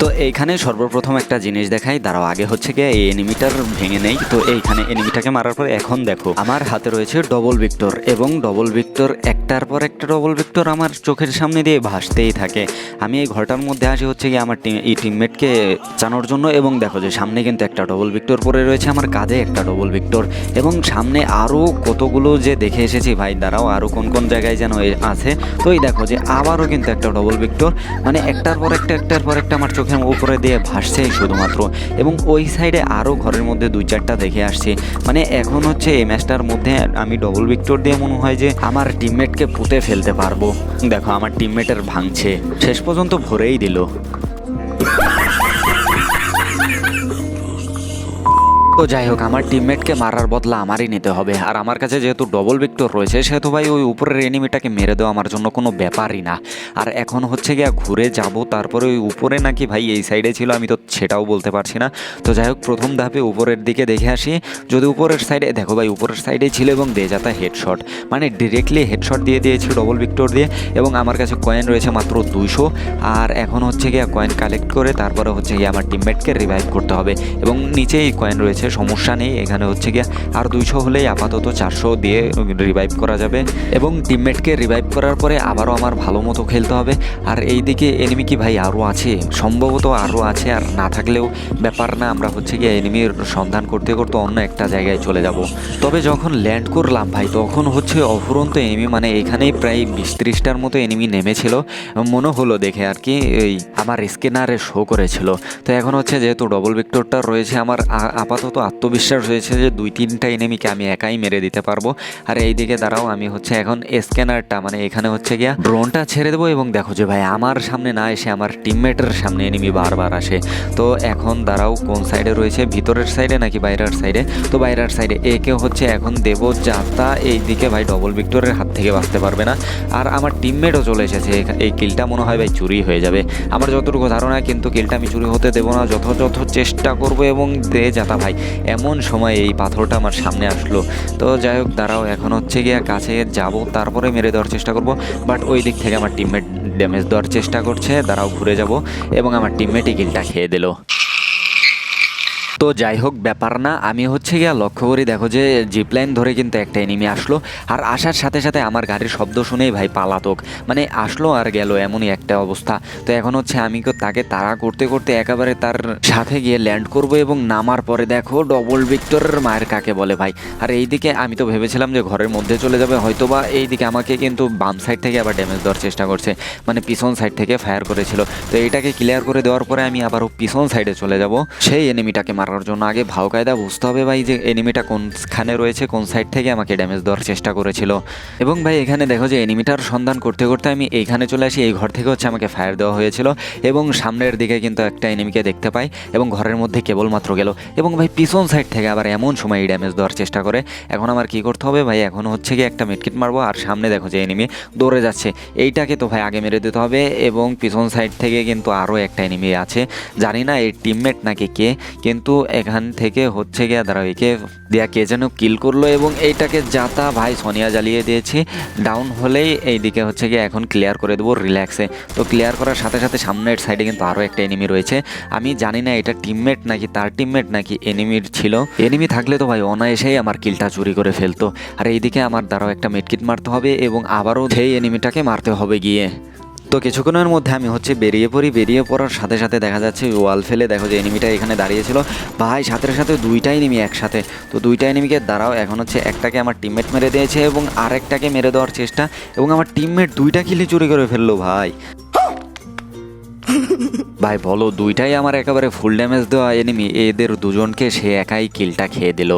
তো এইখানে সর্বপ্রথম একটা জিনিস দেখাই। দাঁড়াও, আগে হচ্ছে গিয়ে এই এনিমিটার ভেঙে নেই। তো এইখানে এনিমিটাকে মারার পর এখন দেখো, আমার হাতে রয়েছে ডবল ভিক্টর এবং ডবল ভিক্টর একটার পর একটা ডবল ভিক্টর আমার চোখের সামনে দিয়ে ভাসতেই থাকে। আমি এই ঘরটার মধ্যে আসি হচ্ছে গিয়ে আমার টিম, এই টিমমেটকে চানোর জন্য এবং দেখো যে সামনে কিন্তু একটা ডবল ভিক্টর পরে রয়েছে আমার কাঁধে, একটা ডবল ভিক্টর এবং সামনে আরও কতগুলো যে দেখে এসেছি ভাই, দাঁড়াও আরও কোন কোন জায়গায় যেন আছে। তো এই দেখো যে আবারও কিন্তু একটা ডবল ভিক্টর মানে একটার পর একটা, একটার পর একটা আমার চোখের উপরে দিয়ে ভাসছেই শুধুমাত্র। এবং ওই সাইডে আরও ঘরের মধ্যে দুই চারটা দেখে আসছে। মানে এখন হচ্ছে এই ম্যাচটার মধ্যে আমি ডবল ভিক্টর দিয়ে মনে হয় যে আমার টিমমেটকে পুঁতে ফেলতে পারব। দেখো, আমার টিমমেটের ভাঙছে। শেষ পর্যন্ত ভরেই দিল। তো যাই হোক, আমার টিমমেটকে মারার বদলা আমারই নিতে হবে। আর আমার কাছে যেহেতু ডবল ভিক্টর রয়েছে, সেহেতু ভাই ওই উপরের এনিমিটাকে মেরে দেওয়া আমার জন্য কোনো ব্যাপারই না। আর এখন হচ্ছে গিয়া ঘুরে যাব, তারপরে ওই উপরে নাকি ভাই এই সাইডে ছিল, আমি তো সেটাও বলতে পারছি না। তো যাই হোক, প্রথম ধাপে উপরের দিকে দেখে আসি। যদি উপরের সাইডে দেখো ভাই, উপরের সাইডে ছিল এবং দিয়ে যাতা হেডশট মানে ডিরেক্টলি হেডশট দিয়ে দিয়েছি ডবল ভিক্টর দিয়ে, এবং আমার কাছে কয়েন রয়েছে মাত্র দুইশো। আর এখন হচ্ছে গিয়া কয়েন কালেক্ট করে, তারপরে হচ্ছে গিয়ে আমার টিমমেটকে রিভাইভ করতে হবে। এবং নিচেই কয়েন রয়েছে সমস্যা নেই। এখানে হচ্ছে গিয়ে আর দুইশো হলেই আপাতত চারশো দিয়ে রিভাইভ করা যাবে এবং টিমমেটকে রিভাইভ করার পরে আবারও আমার ভালো মতো খেলতে হবে। আর এইদিকে এনিমি কি ভাই আরও আছে? সম্ভবত আরও আছে আর না থাকলেও ব্যাপার না, আমরা হচ্ছে গিয়ে এনিমির সন্ধান করতে করতে অন্য একটা জায়গায় চলে যাব। তবে যখন ল্যান্ড করলাম ভাই, তখন হচ্ছে অফুরন্ত এনিমি মানে এখানেই প্রায় বিশ ত্রিশটার মতো এনিমি নেমেছিল। মনে হলো দেখে আর কি, এই আমার স্ক্যানারে শো করেছিল। তো এখন হচ্ছে যেহেতু ডবল ভিক্টরটা রয়েছে আমার আপাতত আত্মবিশ্বাস রয়েছে যে দুই তিনটা এনিমিকে আমি একাই মেরে দিতে পারব। আর এই দিকে দাঁড়াও, আমি হচ্ছে এখন স্ক্যানারটা মানে এখানে হচ্ছে গিয়া ড্রোনটা ছেড়ে দেবো এবং দেখো যে ভাই আমার সামনে না এসে আমার টিমমেটের সামনে এনিমি বারবার আসে। তো এখন দাঁড়াও, কোন সাইডে রয়েছে? ভিতরের সাইডে নাকি বাইরের সাইডে তো বাইরের সাইডে একে হচ্ছে এখন দেব যাতা এই দিকে ভাই ডবল ভিক্টরের হাত থেকে বাঁচতে পারবে না। আর আমার টিমমেটও চলে এসেছে এই কিলটা মনে হয় ভাই চুরি হয়ে যাবে। আমার যতটুকু ধারণা, কিন্তু কিলটা আমি চুরি হতে দেবো না, যথাযথ চেষ্টা করব এবং দে যাতা ভাই। এমন সময় এই পাথরটা আমার সামনে আসলো। তো যাই হোক, দাঁড়াও, এখন হচ্ছে গিয়ে কাছে যাব, তারপরে মেরে দেওয়ার চেষ্টা করব। বাট ওই দিক থেকে আমার টিমমেট ড্যামেজ দেওয়ার চেষ্টা করছে, দাঁড়াও, ঘুরে যাব। এবং আমার টিমমেটই কিলটা খেয়ে দিল। তো যাই হোক, ব্যাপার না। আমি হচ্ছে গিয়া লক্ষ্য করি, দেখো যে জিপলাইন ধরে কিন্তু একটা এনিমি আসলো। আর আসার সাথে সাথে আমার গাড়ির শব্দ শুনেই ভাই পালাতক। মানে আসলো আর গেল, এমনই একটা অবস্থা। তো এখন হচ্ছে আমি তাকে তাড়া করতে করতে একেবারে তার সাথে গিয়ে ল্যান্ড করব এবং নামার পরে দেখো ডবল ভিক্টরের মায়ের কাকে বলে ভাই। আর এইদিকে আমি তো ভেবেছিলাম যে ঘরের মধ্যে চলে যাবে, হয়তোবা এইদিকে আমাকে কিন্তু বাম সাইড থেকে আবার ড্যামেজ দেওয়ার চেষ্টা করছে। মানে পিছন সাইড থেকে ফায়ার করেছিল। তো এইটাকে ক্লিয়ার করে দেওয়ার পরে আমি আবারও পিছন সাইডে চলে যাব। সেই এনিমিটাকে মারার জন্য আগে ভাও কায়দা বুঝতে হবে ভাই যে এনিমিটা কোনখানে রয়েছে, কোন সাইড থেকে আমাকে ড্যামেজ দেওয়ার চেষ্টা করেছিল। এবং ভাই এখানে দেখো যে এনিমিটার সন্ধান করতে করতে আমি এইখানে চলে আসি, এই ঘর থেকে হচ্ছে আমাকে ফায়ার দেওয়া হয়েছিল। এবং সামনের দিকে কিন্তু একটা এনিমিকে দেখতে পাই এবং ঘরের মধ্যে কেবলমাত্র গেল। এবং ভাই পিছন সাইড থেকে আবার এমন সময় ড্যামেজ দেওয়ার চেষ্টা করে। এখন আমার কি করতে হবে ভাই? এখন হচ্ছে কি একটা মেটকিট মারবো আর সামনে দেখো যে এনিমি দৌড়ে যাচ্ছে। এইটাকে তো ভাই আগে মেরে দিতে হবে এবং পিছন সাইড থেকে কিন্তু আরও একটা এনিমি আছে। জানি না এই টিমমেট নাকি কে, কিন্তু এখান থেকে হচ্ছে গিয়া দাঁড়াও একে দেয়া কে যেন কিল করল এবং এইটাকে যাতা ভাই সোনিয়া জ্বালিয়ে দিয়েছি। ডাউন হলেই এইদিকে হচ্ছে গিয়ে এখন ক্লিয়ার করে দেবো রিল্যাক্সে তো ক্লিয়ার করার সাথে সাথে সামনের সাইডে কিন্তু আরও একটা এনিমি রয়েছে। আমি জানি না এটা টিমমেট নাকি তার টিমমেট নাকি এনিমির ছিল। এনিমি থাকলে তো ভাই অনায়াসেই আমার কিলটা চুরি করে ফেলতো। আর এইদিকে আমার দ্বারাও একটা মেটকিট মারতে হবে এবং আবারও সেই এনিমিটাকে মারতে হবে গিয়ে। তো কিছুক্ষণের মধ্যে আমি হচ্ছে বেরিয়ে পড়ি, বেরিয়ে পড়ার সাথে সাথে দেখা যাচ্ছে ওয়াল ফেলে দেখো যে এনিমিটা এখানে দাঁড়িয়েছিল। ভাই, সাথে সাথে দুইটাই এনিমি একসাথে। তো দুইটা এনিমিকে দাঁড়াও, এখন হচ্ছে একটাকে আমার টিমমেট মেরে দিয়েছে এবং আরেকটাকে মেরে দেওয়ার চেষ্টা এবং আমার টিমমেট দুইটা কিলি চুরি করে ফেলল ভাই। ভাই, বলো, দুইটাই আমার একেবারে ফুল ড্যামেজ দেওয়া এনিমি এদের দুজনকে সে একাই কিলটা খেয়ে দিল।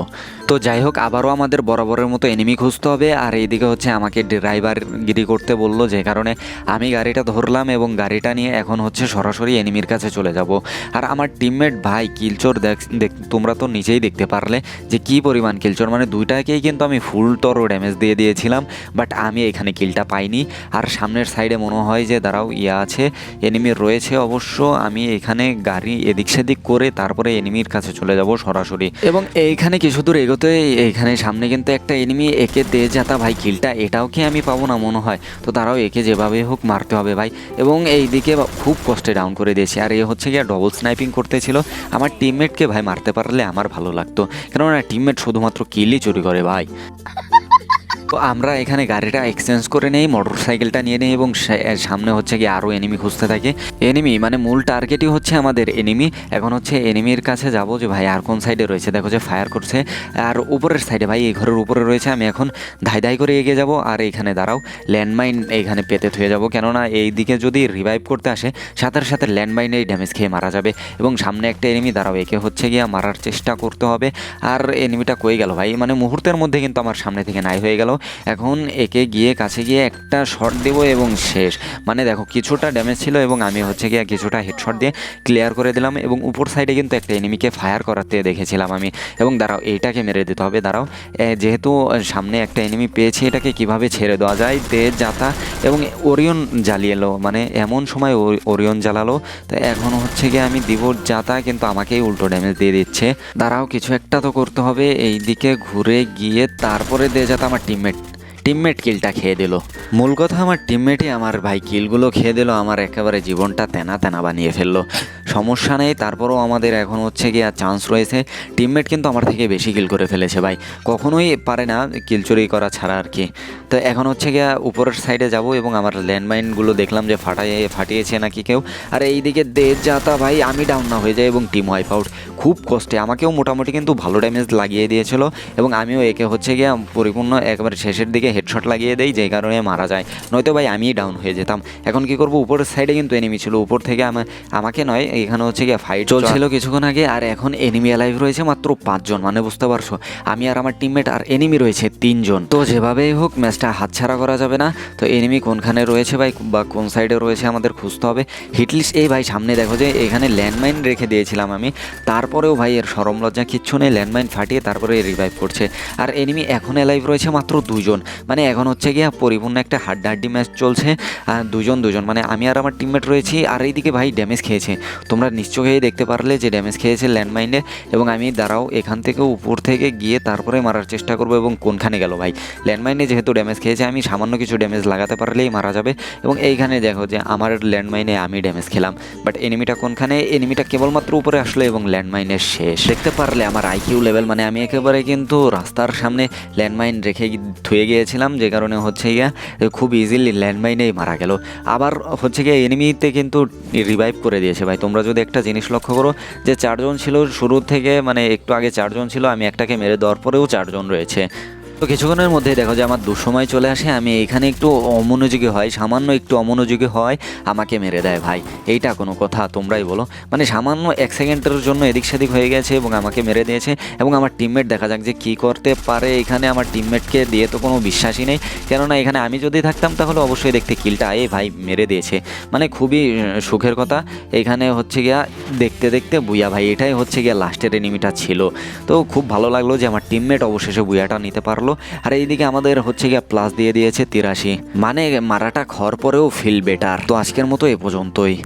তো যাই হোক, আবারও আমাদের বরাবরের মতো এনিমি খুঁজতে হবে। আর এইদিকে হচ্ছে আমাকে ড্রাইভার গিরি করতে বলল, যে কারণে আমি গাড়িটা ধরলাম এবং গাড়িটা নিয়ে এখন হচ্ছে সরাসরি এনিমির কাছে চলে যাব। আর আমার টিমমেট ভাই কিলচোর দেখ তোমরা তো নিজেই দেখতে পারলে যে কি পরিমাণ কিলচোর মানে দুইটাকেই কিন্তু আমি ফুল তরো ড্যামেজ দিয়ে দিয়েছিলাম বাট আমি এখানে কিলটা পাইনি। আর সামনের সাইডে মনে হয় যে, দাঁড়াও, ইয়া আছে এনিমি রয়েছে অবশ্য। আমি এখানে গাড়ি এদিক সেদিক করে তারপরে এনিমির কাছে চলে যাব সরাসরি। এবং এইখানে কিছু দূর এগোতে তো এখানে সামনে কিন্তু একটা এনিমি একে দে যাতা ভাই, কিলটা এটাও কি আমি পাবো না মনে হয়? তো তারাও একে যেভাবে হোক মারতে হবে ভাই। এবং এই দিকে খুব কষ্টে ডাউন করে দিয়েছে। আর এ হচ্ছে গিয়ে ডবল স্নাইপিং করতেছিল। আমার টিমমেটকে ভাই মারতে পারলে আমার ভালো লাগতো। কেননা টিমমেট শুধুমাত্র কিলই চুরি করে ভাই। তো আমরা এখানে গাড়িটা এক্সচেঞ্জ করে নেই মোটর সাইকেলটা নিয়ে নিই এবং সামনে হচ্ছে গিয়ে আরও এনিমি খুঁজতে থাকি। এনিমি মানে মূল টার্গেটই হচ্ছে আমাদের এনিমি এখন হচ্ছে এনিমির কাছে যাব যে ভাই আর কোন সাইডে রয়েছে? দেখো যে ফায়ার করছে। আর উপরের সাইডে ভাই, এই ঘরের উপরে রয়েছে। আমি এখন ধাই ধাই করে এগিয়ে যাব। আর এইখানে দাঁড়াও ল্যান্ডমাইন এইখানে পেতে থুয়ে যাব। কেননা এই দিকে যদি রিভাইভ করতে আসে সাথে সাথে ল্যান্ডমাইনেই ড্যামেজ খেয়ে মারা যাবে। এবং সামনে একটা এনিমি দাঁড়াও, একে হচ্ছে গিয়ে মারার চেষ্টা করতে হবে। আর এনিমিটা কয়ে গেল ভাই? মানে মুহূর্তের মধ্যে কিন্তু আমার সামনে থেকে নাই হয়ে গেল। এখন একে গিয়ে কাছে গিয়ে একটা শট দেব এবং শেষ। মানে দেখো, কিছুটা ড্যামেজ ছিল এবং আমি হচ্ছে গিয়ে কিছুটা হেডশট দিয়ে ক্লিয়ার করে দিলাম এবং উপর সাইডে কিন্তু একটা এনিমিকে ফায়ার করাতে দেখেছিলাম আমি। এবং দাঁড়াও, এইটাকে মেরে দিতে হবে, দাঁড়াও। যেহেতু সামনে একটা এনিমি পেয়েছি, এটাকে কীভাবে ছেড়ে দেওয়া যায়? দে যাতা এবং ওরিয়ন জ্বালিয়ে এলো মানে এমন সময় ওরি- ওরিয়ন জ্বালালো। তো এখন হচ্ছে গিয়ে আমি দিব যাতা, কিন্তু আমাকেই উল্টো ড্যামেজ দিয়ে দিচ্ছে। দাঁড়াও, কিছু একটা তো করতে হবে এই দিকে ঘুরে গিয়ে তারপরে দে যাতা আমার টিমমেট টিমমেট কিলটা খেয়ে দিল। মূল কথা, আমার টিমমেটই আমার ভাই কিলগুলো খেয়ে দিল, আমার একেবারে জীবনটা তেনা তেনা বানিয়ে ফেলল। সমস্যা নেই, তারপরেও আমাদের এখন হচ্ছে গিয়ে চান্স রয়েছে। টিমমেট কিন্তু আমার থেকে বেশি কিল করে ফেলেছে ভাই। কখনোই পারে না কিল চুরি করা ছাড়া আর কি। তো এখন হচ্ছে গিয়ে উপরের সাইডে যাব এবং আমার ল্যান্ডমাইনগুলো দেখলাম যে ফাটাইয়ে ফাটিয়েছে নাকি কেউ। আর এইদিকে দে যাতা ভাই, আমি ডাউন না হয়ে যাই এবং টিম ওয়াইপ আউট খুব কষ্টে, আমাকেও মোটামুটি কিন্তু ভালো ড্যামেজ লাগিয়ে দিয়েছিল এবং আমিও একে হচ্ছে গিয়ে পরিপূর্ণ একবার শেষের দিকে হেডশট লাগিয়ে দেই, যেই কারণে মারা যায়। নয়তো ভাই আমিই ডাউন হয়ে যেতাম। এখন কি করব? উপরের সাইডে কিন্তু এনিমি ছিল। উপর থেকে আমা- আমাকে নয় এখানে হচ্ছে গিয়ে ফাইট চলছিল কিছুক্ষণ আগে, আর এখন এনিমি অ্যালাইভ রয়েছে মাত্র পাঁচজন মানে বুঝতে পারছ? আমি আর আমার টিমমেট আর এনিমি রয়েছে তিনজন। তো যেভাবেই হোক ম্যাচটা হাতছাড়া করা যাবে না। তো এনিমি কোনখানে রয়েছে ভাই, বা কোন সাইডে রয়েছে আমাদের খুঁজতে হবে। হিটলিস্ট এই ভাই, সামনে দেখো যে এখানে ল্যান্ডমাইন রেখে দিয়েছিলাম আমি। তারপরেও ভাই, এর সরম লজ্জা কিচ্ছু নেই ল্যান্ডমাইন ফাটিয়ে তারপরে রিভাইভ করছে। আর এনিমি এখন অ্যালাইভ রয়েছে মাত্র দুজন। মানে এখন হচ্ছে গিয়ে পরিপূর্ণ একটা হাড্ডাহাড্ডি ম্যাচ চলছে। দুজন দুজন মানে আমি আর আমার টিমমেট রয়েছি, আর এইদিকে ভাই ড্যামেজ খেয়েছে। তোমরা নিশ্চয়ই দেখতে পারলে যে ড্যামেজ খেয়েছে ল্যান্ডমাইনে এবং আমি দাঁড়াও এখান থেকে উপর থেকে গিয়ে তারপরে মারার চেষ্টা করব এবং কোনখানে গেল ভাই। ল্যান্ডমাইনে যেহেতু ড্যামেজ খেয়েছে, আমি সামান্য কিছু ড্যামেজ লাগাতে পারলেই মারা যাবে এবং এইখানে দেখো যে আমার ল্যান্ডমাইনে আমি ড্যামেজ খেলাম। বাট এনিমিটা কোনখানে? এনিমিটা কেবলমাত্র উপরে আসলো এবং ল্যান্ডমাইনের শেষ। দেখতে পারলে আমার আইকিউ লেভেল মানে আমি একেবারে কিন্তু রাস্তার সামনে ল্যান্ডমাইন রেখে থুয়ে গিয়েছিলাম, যে কারণে হচ্ছে গিয়া খুব ইজিলি ল্যান্ডমাইনেই মারা গেল। আবার হচ্ছে গিয়ে এনিমিতে কিন্তু রিভাইভ করে দিয়েছে ভাই। তোমরা যদি একটা জিনিস লক্ষ্য করো যে চারজন ছিল শুরু থেকে মানে একটু আগে চারজন ছিল, আমি একটাকে মেরে দেওয়ার পরেও চারজন রয়েছে। তো কিছুক্ষণের মধ্যে দেখো যে আমার দুসময় চলে আসে, আমি এখানে একটু অমনোযোগী হয় সামান্য একটু অমনোযোগী হয়, আমাকে মেরে দেয় ভাই। এইটা কোনো কথা, তোমরাই বলো। মানে সামান্য এক সেকেন্ডের জন্য এদিক সেদিক হয়ে গেছে এবং আমাকে মেরে দিয়েছে এবং আমার টিমমেট দেখা যাক যে কী করতে পারে। এখানে আমার টিমমেটকে দিয়ে তো কোনো বিশ্বাসই নেই। কেননা এখানে আমি যদি থাকতাম তাহলে অবশ্যই দেখতে কিলটা, এ ভাই, মেরে দিয়েছে। মানে খুবই সুখের কথা। এখানে হচ্ছে গিয়া দেখতে দেখতে বুয়া ভাই, এটাই হচ্ছে গিয়া লাস্টের এনিমিটা ছিল। তো খুব ভালো লাগল যে আমার টিমমেট অবশেষে বুয়াটা নিতে পারল। আর এইদিকে আমাদের হচ্ছে গিয়া প্লাস দিয়ে দিয়েছে তিরাশি। মানে মারাটা খর পরেও ফিল বেটার তো আজকের মতো এ পর্যন্তই।